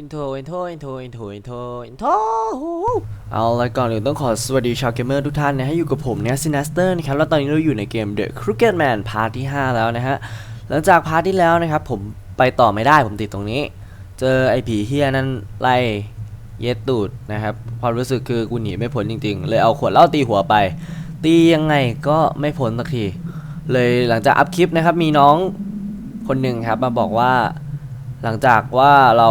อินโทรอินโทรอินโทรอินโทรอินโทรอินโทรเอาละก่อนอื่นต้องขอสวัสดีชาวเกมเมอร์ทุกท่านนะฮะอยู่กับผมเนี่ยซินัสเตอร์นะครับ แล้วตอนนี้เราอยู่ในเกม The Crooked Man พาร์ทที่ 5 แล้วนะฮะ หลังจากพาร์ทที่แล้วนะครับ ผมไปต่อไม่ได้ผมติดตรงนี้ เจอไอ้ผีเฮียนั่นไล่เย็ดตูดนะครับ ความรู้สึกคือกูหนีไม่พ้นจริง ๆ เลยเอาขวดเหล้าตีหัวไป ตียังไงก็ไม่พ้นสักที เลยหลังจากอัพคลิปนะครับมีน้องคนหนึ่งครับมาบอกว่า หลังจากว่าเรา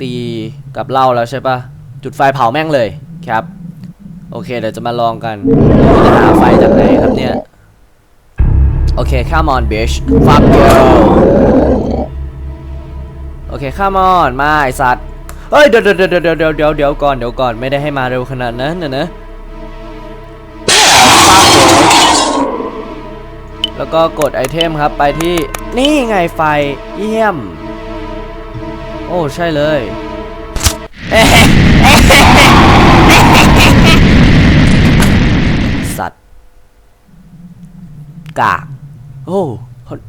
ตีกับเหล้าแล้วใช่ปะจุดไฟเผาแม่งเลยครับ โอเค เดี๋ยวจะมาลองกันจะหาไฟจากไหนครับเนี่ย โอเคข้ามอน bitch fuck you โอเคข้ามอนมาไอสัตว์เฮ้ยเดี๋ยวเดี๋ยวเดี๋ยวเดี๋ยวเดี๋ยวเดี๋ยวก่อนเดี๋ยวก่อนไม่ได้ให้มาเร็วขนาดนั้นนะนะแล้วก็กดไอเทมครับไปที่นี่ไงไฟเยี่ยม โอ้ใช่เลยสัตว์กากโอ้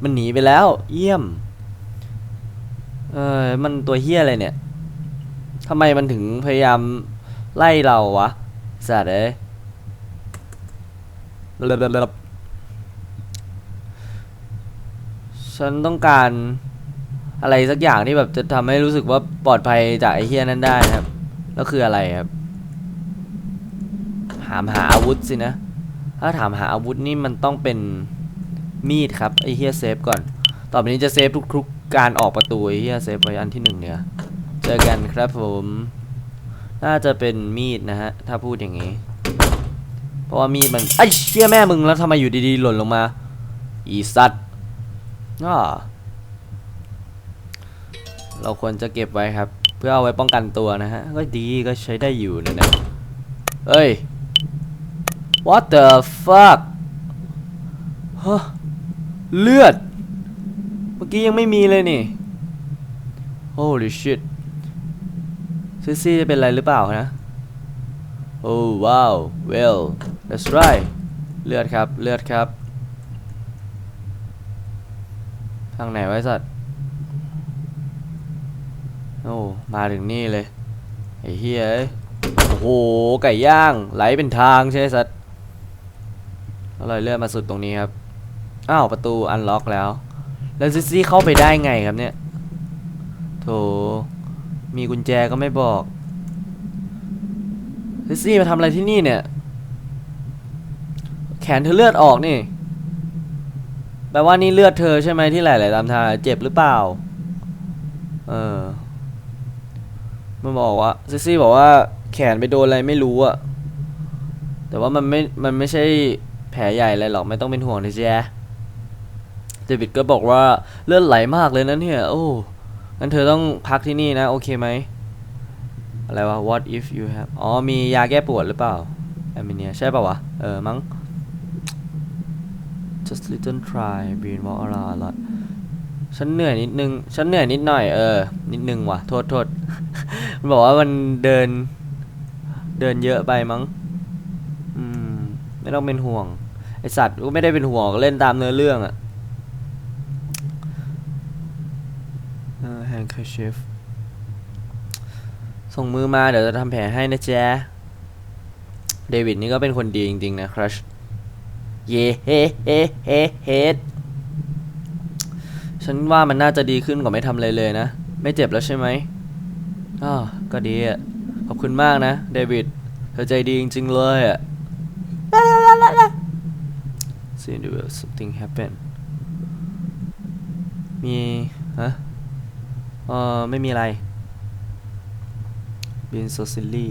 มันหนีไปแล้ว เยี่ยม เออมันตัวเฮี้ยอะไรเนี่ยทำไมมันถึงพยายามไล่เราวะสัตว์เอ้ยฉันต้องการ อะไรสักอย่างที่แบบจะทำให้รู้สึกว่าปลอดภัยจากไอ้เฮี้ยนั้นได้ครับ แล้วคืออะไรครับ ถามหาอาวุธสินะ ถ้าถามหาอาวุธนี่มันต้องเป็นมีดครับไอ้เฮี้ยเซฟก่อน ต่อไปนี้จะเซฟทุกๆการออกประตูไอ้เฮี้ยเซฟไว้อันที่หนึ่งเนี่ย เจอกันครับผม น่าจะเป็นมีดนะฮะ ถ้าพูดอย่างนี้ เพราะว่ามีดมันไอ้เชี่ยแม่มึงแล้วทำไมอยู่ดีๆหล่นลงมา อีสัตว์อ้า เราควรจะเก็บไว้ครับ เพื่อเอาไว้ป้องกันตัวนะฮะ ก็ดีก็ใช้ได้อยู่นะนะเอ้ย what the fuck ฮะเลือด เมื่อกี้ยังไม่มีเลยนี่ holy shit ซีซีจะเป็นอะไรหรือเปล่านะ oh wow well that's right เลือดครับ เลือดครับ ทางไหนไว้สัตว์ โอ้มาถึงนี่เลยไอ้เฮียโอ้โหไก่ย่างไหลเป็นทางใช่ไหมสัตว์เราเลยเลื่อนมาสุดตรงนี้ครับอ้าวประตูอันล็อกแล้ว แล้วซิซี่เข้าไปได้ไงครับเนี่ยโถมีกุญแจก็ไม่บอกซิซี่มาทำอะไรที่นี่เนี่ย แขนเธอเลือดออกนี่แปลว่านี่เลือดเธอใช่ไหมที่ไหลไหลตามทางเจ็บหรือเปล่า เออ มันบอกว่าซิซี่บอกว่าแขนไปโดนอะไรไม่รู้อะแต่ว่ามันไม่ มันไม่ใช่แผลใหญ่อะไรหรอกไม่ต้องเป็นห่วงนะเจ๊เดวิดก็บอกว่าเลือดไหลมากเลยนะเนี่ยโอ้งั้นเธอต้องพักที่นี่นะ โอเคไหมอะไรวะ what if you have อ๋อ มียาแก้ปวดหรือเปล่าแอมิเนียใช่ป่าวะ เออมั้ง just little try been walk around a lot ฉันเหนื่อยนิดนึง ฉันเหนื่อยนิดหน่อยเออ นิดนึงว่ะ โทษโทษมันบอกว่ามันเดิน เดินเยอะไปมั้ง อืม ไม่ต้องเป็นห่วง ไอสัตว์ก็ไม่ได้เป็นห่วงก็เล่นตามเนื้อเรื่องอะแฮนด์คาชิฟส่งมือมาเดี๋ยวจะทำแผลให้นะแจ๊เดวิดนี่ก็เป็นคนดีจริงๆนะครัช เย่เฮ้เฮ้เฮ้เฮ้ ฉันว่ามันน่าจะดีขึ้นกว่าไม่ทำอะไรเลยนะ ไม่เจ็บแล้วใช่ไหมอ๋อก็ดีอะ ขอบคุณมากนะ เดวิด เธอใจดีจริงๆเลยอะ See the world something happen มี ฮะเอ่อไม่มีอะไร Been so silly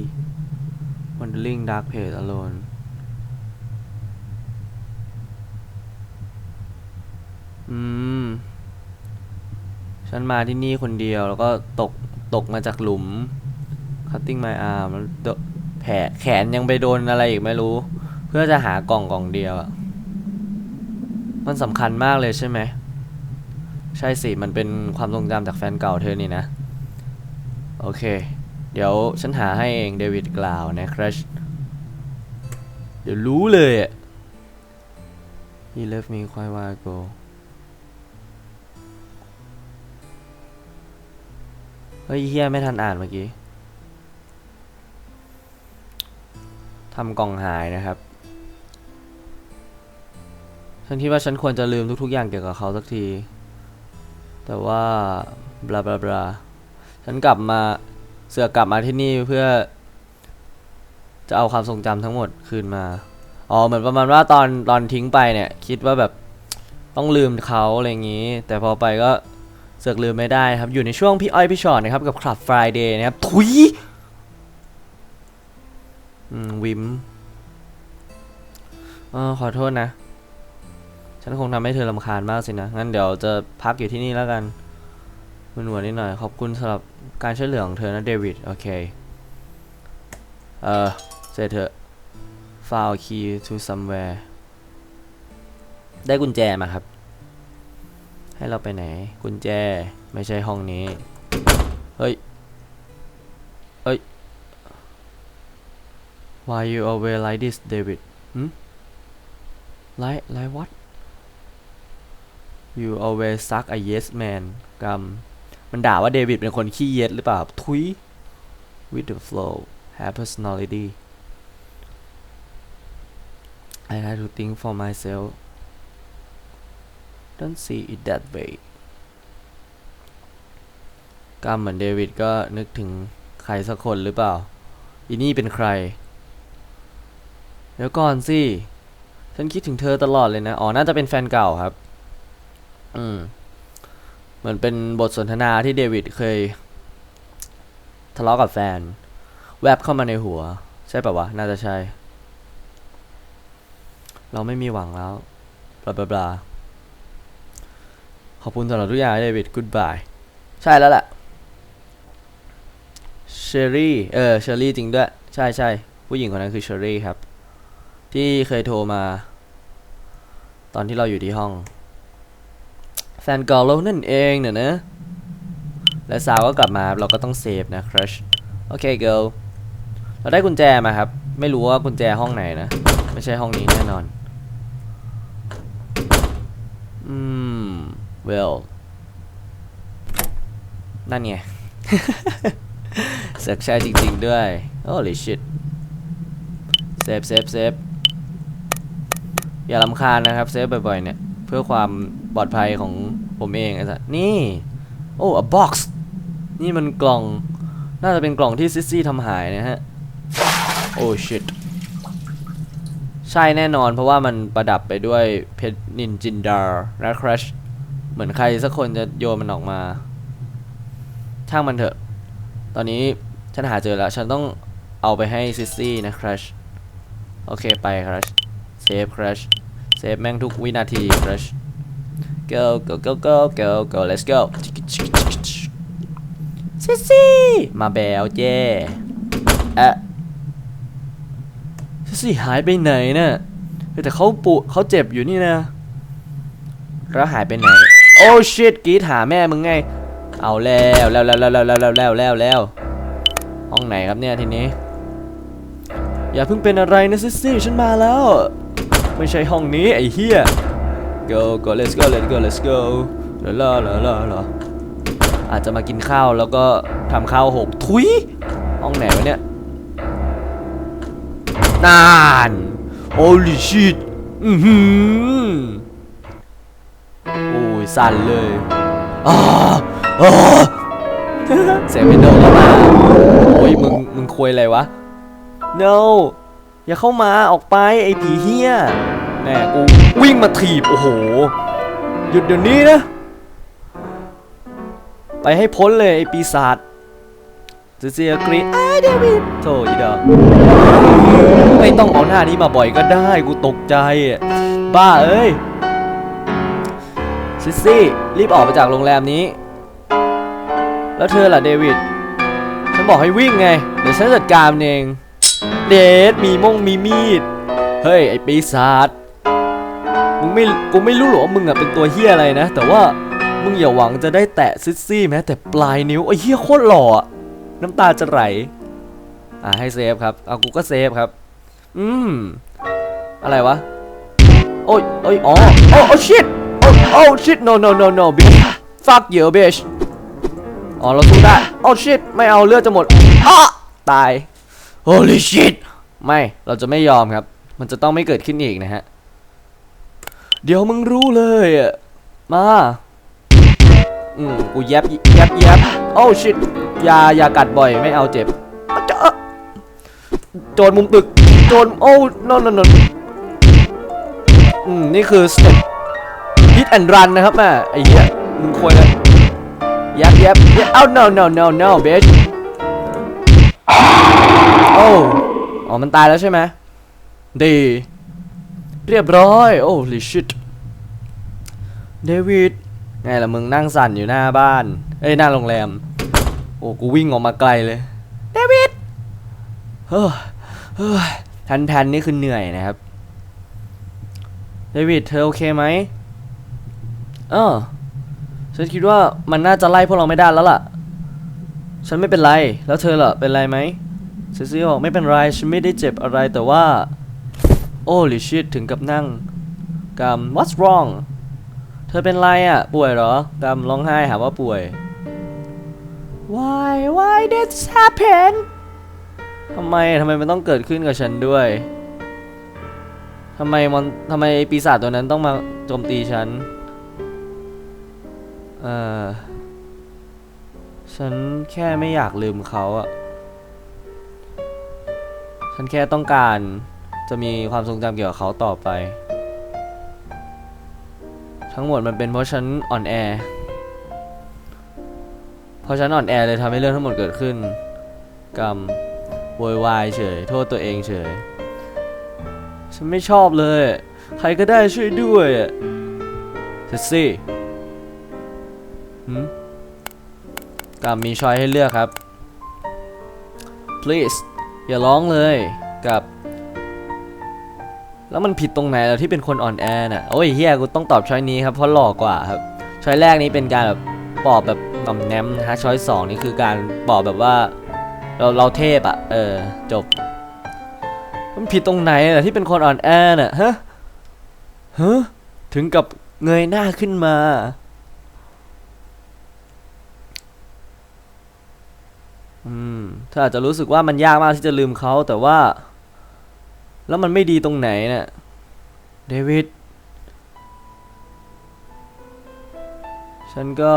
wandering dark page alone อืม ฉันมาที่นี่คนเดียวแล้วก็ตกตกมาจากหลุม cutting my arm แล้วแผลแขนยังไปโดนอะไรอีกไม่รู้ เพื่อจะหากล่องกล่องเดียวอะมันสำคัญมากเลยใช่ไหม ใช่สิ มันเป็นความทรงจำจากแฟนเก่าเธอนี่นะ โอเค เดี๋ยวฉันหาให้เองเดวิดกล่าวนะครัชเดี๋ยวรู้เลยอะ He left me quite while ago เฮ้ยเฮียไม่ทันอ่านเมื่อกี้ทำกล่องหายนะครับ ฉันคิดว่าฉันควรจะลืมทุก ๆ อย่างเกี่ยวกับเขาสักที แต่ว่าบลาบลาบลาฉันกลับมาเสือกกลับมาที่นี่เพื่อ จะเอาความทรงจำทั้งหมดคืนมา อ๋อเหมือนประมาณว่าตอนตอนทิ้งไปเนี่ย คิดว่าแบบต้องลืมเขาอะไรอย่างนี้ แต่พอไปก็ เสือกลืมไม่ได้ครับ อยู่ในช่วงพี่อ้อยพี่ชอตนะครับ กับ Club Friday นะครับทุยอืมวิมเออขอโทษนะ ฉันคงทำให้เธอลำคาญมากสินะ งั้นเดี๋ยวจะพักอยู่ที่นี่แล้วกันมึนหัวนิดหน่อย ขอบคุณสำหรับการช่วยเหลือของเธอนะเดวิด โอเค เออเสร็จเถอะ file key to somewhere ได้กุญแจมาครับ ให้เราไปไหน กุญแจไม่ใช่ห้องนี้ เฮ้ย เฮ้ย why you always like this David หืม like like what you always suck a yes man กรรมมันด่าว่าเดวิดเป็นคนขี้เย็ดหรือเปล่า ทุย with the flow have personality I like to think for myself don't see it that way กรรมเหมือนเดวิดก็นึกถึงใครสักคนหรือเปล่า อีนี่เป็นใคร เดี๋ยวก่อนสิ ฉันคิดถึงเธอตลอดเลยนะ อ๋อ น่าจะเป็นแฟนเก่าครับ อืม เหมือนเป็นบทสนทนาที่เดวิดเคย ทะเลาะกับแฟน แวบเข้ามาในหัว ใช่ปะวะ น่าจะใช่ เราไม่มีหวังแล้ว บลาบลาบลา ขอบคุณสำหรับทุกอย่างเดวิดกูดบายใช่แล้วแหละเชอรี่เออเชอรี่จริงด้วย ใช่ใช่ผู้หญิงคนนั้นคือเชอรี่ครับ ที่เคยโทรมา ตอนที่เราอยู่ที่ห้อง แฟนเก่าเรานั่นเองเนี่ยนะ และสาวก็กลับมาเราก็ต้องเซฟนะครัชโอเคเกิลเราได้กุญแจมาครับ ไม่รู้ว่ากุญแจห้องไหนนะ ไม่ใช่ห้องนี้แน่นอน อืม well นั่นไงเสือกใช่จริง ๆ ด้วย holy shit เซฟเซฟเซฟอย่าลำคาญนะครับ เซฟบ่อย ๆ เนี่ย เพื่อความปลอดภัยของผมเองไอ้สัสนี่ โอ้ a box นี่มันกล่อง น่าจะเป็นกล่องที่ซิซี่ทำหายนะฮะ โอ้ shit ใช่แน่นอนเพราะว่ามันประดับไปด้วยเพชรนินจินดาร์และครัช เหมือนใครสักคนจะโยนมันออกมา ช่างมันเถอะ ตอนนี้ฉันหาเจอแล้ว ฉันต้องเอาไปให้ซิสซี่นะครัชโอเคไปครัชเซฟครัชเซฟแม่งทุกวินาทีครัช go go go go go go let's go ซิสซี่มาแบวเจ้เอะซิสซี่หายไปไหนน่ะเฮ้ยแต่เขาปุเขาเจ็บอยู่นี่นะแล้วหายไปไหน โอ้ชิตกีดหาแม่มึงไง เอาแล้วแล้วแล้วแล้วแล้วแล้วแล้วแล้วแล้วห้องไหนครับเนี่ยทีนี้ อย่าเพิ่งเป็นอะไรนะซิสซี่ฉันมาแล้ว ไม่ใช่ห้องนี้ไอ้เหี้ย go go let's go let's go let's go ลาลาลาลาลาอาจจะมากินข้าวแล้วก็ทำข้าวหกทุยห้องไหนวะเนี่ยนาน holy shit อือหือ สั่นเลยอ้าอ้าเสียงวินโดว์เข้ามาโอ้ยมึงมึงคุยอะไรวะ no อย่าเข้ามาออกไปไอ้ผีเฮี้ยแม่กูวิ่งมาถีบ โอ้โห หยุดเดี๋ยวนี้นะ ไปให้พ้นเลยไอ้ปีศาจเจเจียกรีดไอ้เดวิดโถอีดอกไม่ต้องเอาหน้านี้มาบ่อยก็ได้ กูตกใจอะบ้าเอ้ย ซิสซี่ รีบออกไปจากโรงแรมนี้ แล้วเธอล่ะเดวิด ฉันบอกให้วิ่งไง เดี๋ยวฉันจัดการเอง เดดมีมงมีมีด เฮ้ย ไอปีศาจ มึงไม่ กูไม่รู้หรอกว่ามึงอะเป็นตัวเฮียอะไรนะ แต่ว่ามึงอย่าหวังจะได้แตะซิสซี่แม้แต่ปลายนิ้วไอ้เฮียโคตรหล่อ น้ำตาจะไหล อ่าให้เซฟครับ เอากูก็เซฟครับ อืม อะไรวะ โอ้ยโอ้ยอ๋อ โอ้โอ้ shit โอ้โอ้ shit no no no no bitch fuck you bitch อ๋อเราสู้ได้โอ้ชิตไม่เอาเลือดจะหมดอ้อตาย holy shit ไม่เราจะไม่ยอมครับ มันจะต้องไม่เกิดขึ้นอีกนะฮะ เดี๋ยวมึงรู้เลยอะมาอืมกูแยบแยบแยบโอ้ชิตยาอย่ากัดบ่อยไม่เอาเจ็บจ๊ะโจรมุมตึก โจรโอ้นนนนอืมนี่คือสเต็ป ฮิตแอนรันนะครับแม่ไอ้เหี้ยมึงควรเลยแยบแยบแยบเอ้า no no no no bitch โอ้อ๋อมันตายแล้วใช่ไหมดี เรียบร้อย โอ้ holy shit เดวิดไงล่ะมึงนั่งสั่นอยู่หน้าบ้าน เอ้ย หน้าโรงแรม โอ้ กูวิ่งออกมาไกลเลย เดวิดเฮ้ยเฮ้ยแทนแทนนี่คือเหนื่อยนะครับ เดวิด เธอโอเคไหม เออฉันคิดว่ามันน่าจะไล่พวกเราไม่ได้แล้วล่ะ ฉันไม่เป็นไร แล้วเธอล่ะ เป็นไรไหมเซซี่บอกไม่เป็นไร ฉันไม่ได้เจ็บอะไรแต่ว่า โอ้ลิชิตถึงกับนั่งกำ what's wrong เธอเป็นไรอะ ป่วยเหรอกำร้องไห้หาว่าป่วย why why did this happen ทำไมทำไมมันต้องเกิดขึ้นกับฉันด้วยทำไมมันทำไมไอ้ปีศาจตัวนั้นต้องมาโจมตีฉัน เออฉันแค่ไม่อยากลืมเขาอะฉันแค่ต้องการจะมีความทรงจำเกี่ยวกับเขาต่อไป ทั้งหมดมันเป็นเพราะฉันอ่อนแอ เพราะฉันอ่อนแอเลยทำให้เรื่องทั้งหมดเกิดขึ้น กรรมโวยวายเฉย โทษตัวเองเฉย ฉันไม่ชอบเลย ใครก็ได้ช่วยด้วยเซสซี่ กรรมมีช้อยให้เลือกครับ please อย่าร้องเลยกับ แล้วมันผิดตรงไหนล่ะที่เป็นคนอ่อนแอน่ะโอ้ยเฮียกูต้องตอบช้อยนี้ครับเพราะหล่อกว่าครับช้อยแรกนี้เป็นการแบบปอบแบบหน่อมแนมฮะช้อยสองนี่คือการปอบแบบว่า เราเราเทพอะเออจบ มันผิดตรงไหนล่ะที่เป็นคนอ่อนแอน่ะฮะฮะถึงกับเงยหน้าขึ้นมา อืมเธออาจจะรู้สึกว่ามันยากมากที่จะลืมเขาแต่ว่า แล้วมันไม่ดีตรงไหนเนี่ยเดวิดฉันก็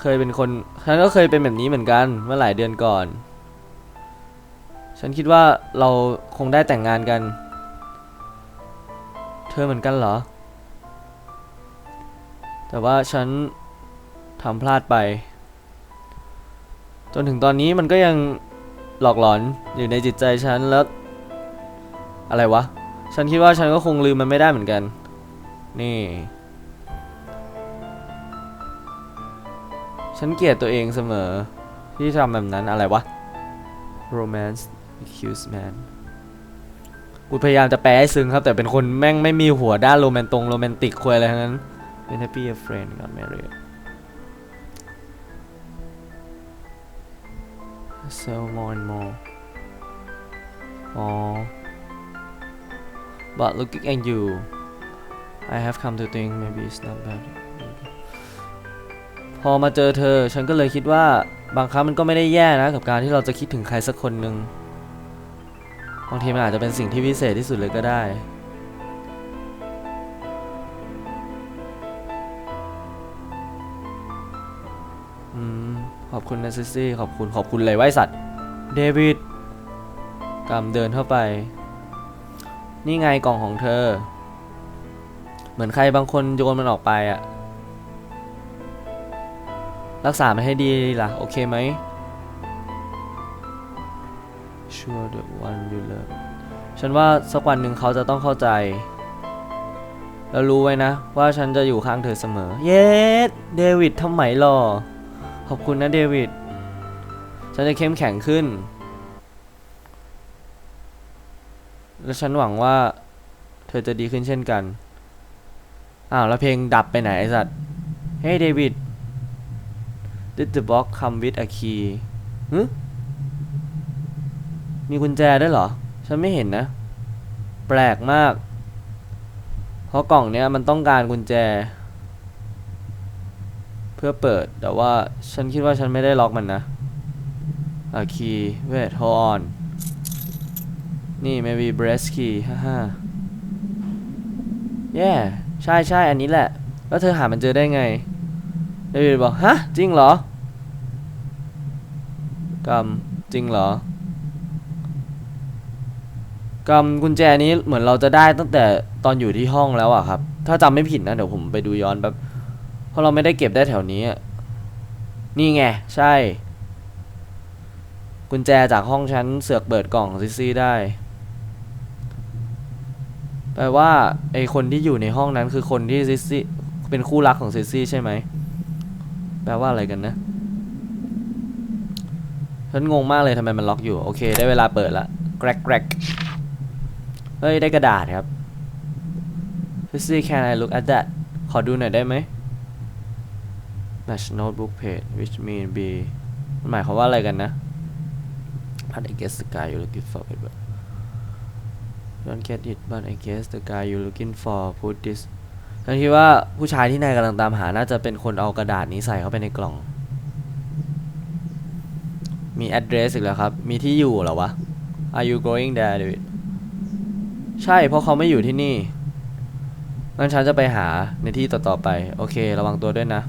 เคยเป็นคน ฉันก็เคยเป็นแบบนี้เหมือนกัน เมื่อหลายเดือนก่อน ฉันคิดว่าเราคงได้แต่งงานกัน เธอเหมือนกันเหรอ แต่ว่าฉันทำพลาดไป จนถึงตอนนี้มันก็ยังหลอกหลอนอยู่ในจิตใจฉันแล้ว อะไรวะ ฉันคิดว่าฉันก็คงลืมมันไม่ได้เหมือนกัน นี่ ฉันเกลียดตัวเองเสมอ ที่ทำแบบนั้นอะไรวะ romance accused man กูพยายามจะแปลให้ซึ้งครับ แต่เป็นคนแม่งไม่มีหัวด้านโรแมนตรงโรแมนติกคุยอะไรทั้งนั้นเป็น happy a friend got married sell more and more อ๋อ but looking at you I have come to think maybe it's not bad พอมาเจอเธอ ฉันก็เลยคิดว่าบางครั้งมันก็ไม่ได้แย่นะ กับการที่เราจะคิดถึงใครสักคนหนึ่งบางทีมันอาจจะเป็นสิ่งที่พิเศษที่สุดเลยก็ได้ ขอบคุณนะซิซี่ขอบคุณขอบคุณเลยไว้สัตว์เดวิดกำเดินเข้าไป นี่ไงกล่องของเธอ เหมือนใครบางคนโยนมันออกไปอะรักษามันให้ดีล่ะ โอเคไหม Sure the one you love ฉันว่าสักวันหนึ่งเขาจะต้องเข้าใจ แล้วรู้ไว้นะ ว่าฉันจะอยู่ข้างเธอเสมอ เย้เดวิดทำไมหรอ ขอบคุณนะเดวิด ฉันจะเข้มแข็งขึ้น และฉันหวังว่า เธอจะดีขึ้นเช่นกัน อ้าว แล้วเพลงดับไปไหนไอ้สัตว์ เฮ้เดวิด Did the box come with a key ฮึมีกุญแจด้วยเหรอ ฉันไม่เห็นนะ แปลกมาก เพราะกล่องเนี้ยมันต้องการกุญแจ พื่อเปิด แต่ว่าฉันคิดว่าฉันไม่ได้ล็อกมันนะอะ key wait hold on นี่ maybe breast key ฮ่าฮ่า yeah ใช่ใช่อันนี้แหละ แล้วเธอหามันเจอได้ไงเดวิดบอก ฮะ จริงเหรอกำจริงเหรอกำกุญแจนี้เหมือนเราจะได้ตั้งแต่ตอนอยู่ที่ห้องแล้วอะครับ ถ้าจำไม่ผิดนะ เดี๋ยวผมไปดูย้อนแบบ เพราะเราไม่ได้เก็บได้แถวนี้อะนี่ไง ใช่ กุญแจจากห้องฉันเสือกเปิดกล่องซิซี่ได้ แปลว่าไอคนที่อยู่ในห้องนั้นคือคนที่ซิซี่เป็นคู่รักของซิซี่ใช่ไหม แปลว่าอะไรกันนะ ฉันงงมากเลยทำไมมันล็อกอยู่ โอเค ได้เวลาเปิดละแกรกแกรกเฮ้ย ได้กระดาษครับ Sissy can I look at that ขอดูหน่อยได้ไหม Match notebook page which mean be มันหมายความว่าอะไรกันนะ But I guess the guy you looking for it but don't get it but I guess the guy you looking for put this ฉันคิดว่าผู้ชายที่นายกำลังตามหาน่าจะเป็นคนเอากระดาษนี้ใส่เข้าไปในกล่อง มี address อีกแล้วครับ มีที่อยู่เหรอวะ Are you going there David ใช่เพราะเขาไม่อยู่ที่นี่งั้นฉันจะไปหาในที่ต่อๆไป โอเค ระวังตัวด้วยนะ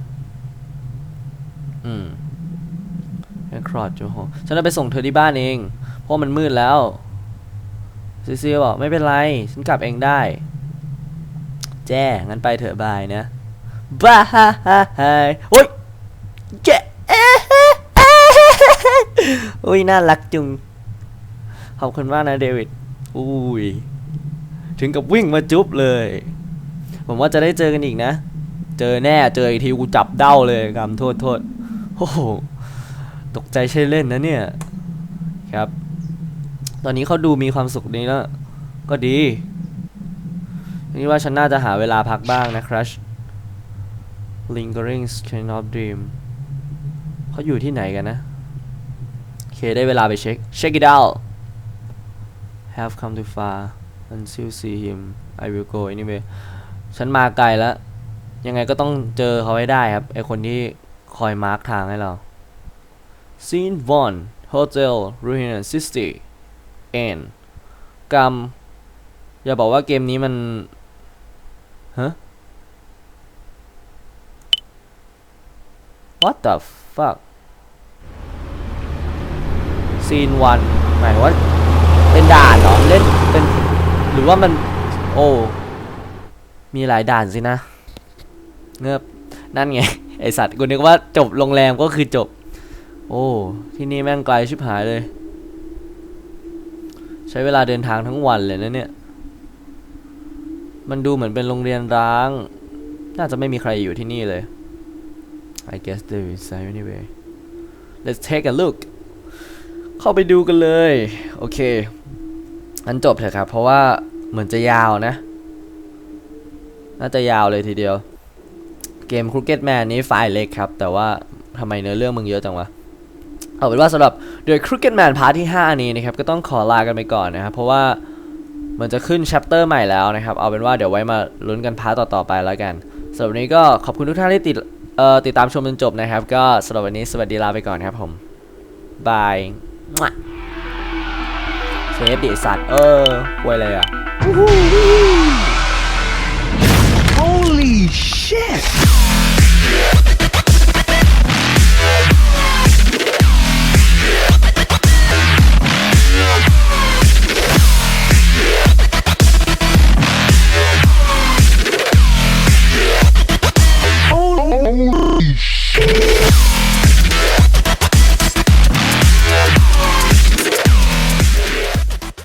อืมแอนครอดจูโฮฉันจะไปส่งเธอที่บ้านเอง เพราะมันมืดแล้วซิซี่บอกไม่เป็นไร ฉันกลับเองได้ แจ้งั้นไปเถอะบายนะบาย โอ้ยแจ้อุ้ยน่ารักจุง ขอบคุณมากนะเดวิด อุ้ย ถึงกับวิ่งมาจุ๊บเลย ผมว่าจะได้เจอกันอีกนะ เจอแน่ เจออีกทีกูจับเด้าเลยกำโทษโทษ โอ้โห ตกใจใช่เล่นนะเนี่ย ครับ ตอนนี้เขาดูมีความสุขดีแล้ว ก็ดี นี่ว่าฉันน่าจะหาเวลาพักบ้างนะครัช lingering kind of dream เขาอยู่ที่ไหนกันนะ โอเค ได้เวลาไปเช็ค check it out have come too far until see him I will go anyway ฉันมาไกลแล้ว ยังไงก็ต้องเจอเขาให้ได้ครับ ไอคนที่ คอยมาร์กทางให้เรา Scene 1 Hotel Ruin City N กรรม อย่าบอกว่าเกมนี้มัน ฮะ What the fuck Scene 1หมายว่า เป็นด่านเหรอ เล่น เป็น หรือว่ามัน โอ้ มีหลายด่านสินะ เงือบนั่นไง ไอสัตว์กูนึกว่าจบโรงแรมก็คือจบ โอ้ ที่นี่แม่งไกลชิบหายเลย ใช้เวลาเดินทางทั้งวันเลยนะเนี่ย มันดูเหมือนเป็นโรงเรียนร้าง น่าจะไม่มีใครอยู่ที่นี่เลย I guess there is anyway let's take a look เข้าไปดูกันเลย โอเคอันจบเถอะครับ เพราะว่าเหมือนจะยาวนะ น่าจะยาวเลยทีเดียว เกม Crooked Man นี้ไฟล์เล็กครับ แต่ว่าทำไมเนื้อเรื่องมึงเยอะจังวะ เอาเป็นว่าสำหรับ The Crooked Man พาร์ทที่ 5 นี้นะครับ ก็ต้องขอลากันไปก่อนนะครับ เพราะว่ามันจะขึ้น chapter ใหม่แล้วนะครับ เอาเป็นว่าเดี๋ยวไว้มาลุ้นกันพาร์ทต่อๆไปแล้วกันสำหรับวันนี้ก็ขอบคุณทุกท่านที่ติดเอ่อติดตามชมจนจบนะครับ ก็สำหรับวันนี้สวัสดีลาไปก่อนครับผมบายเซฟดิสัตว์เออป่วยอะไรอะ Holy shit!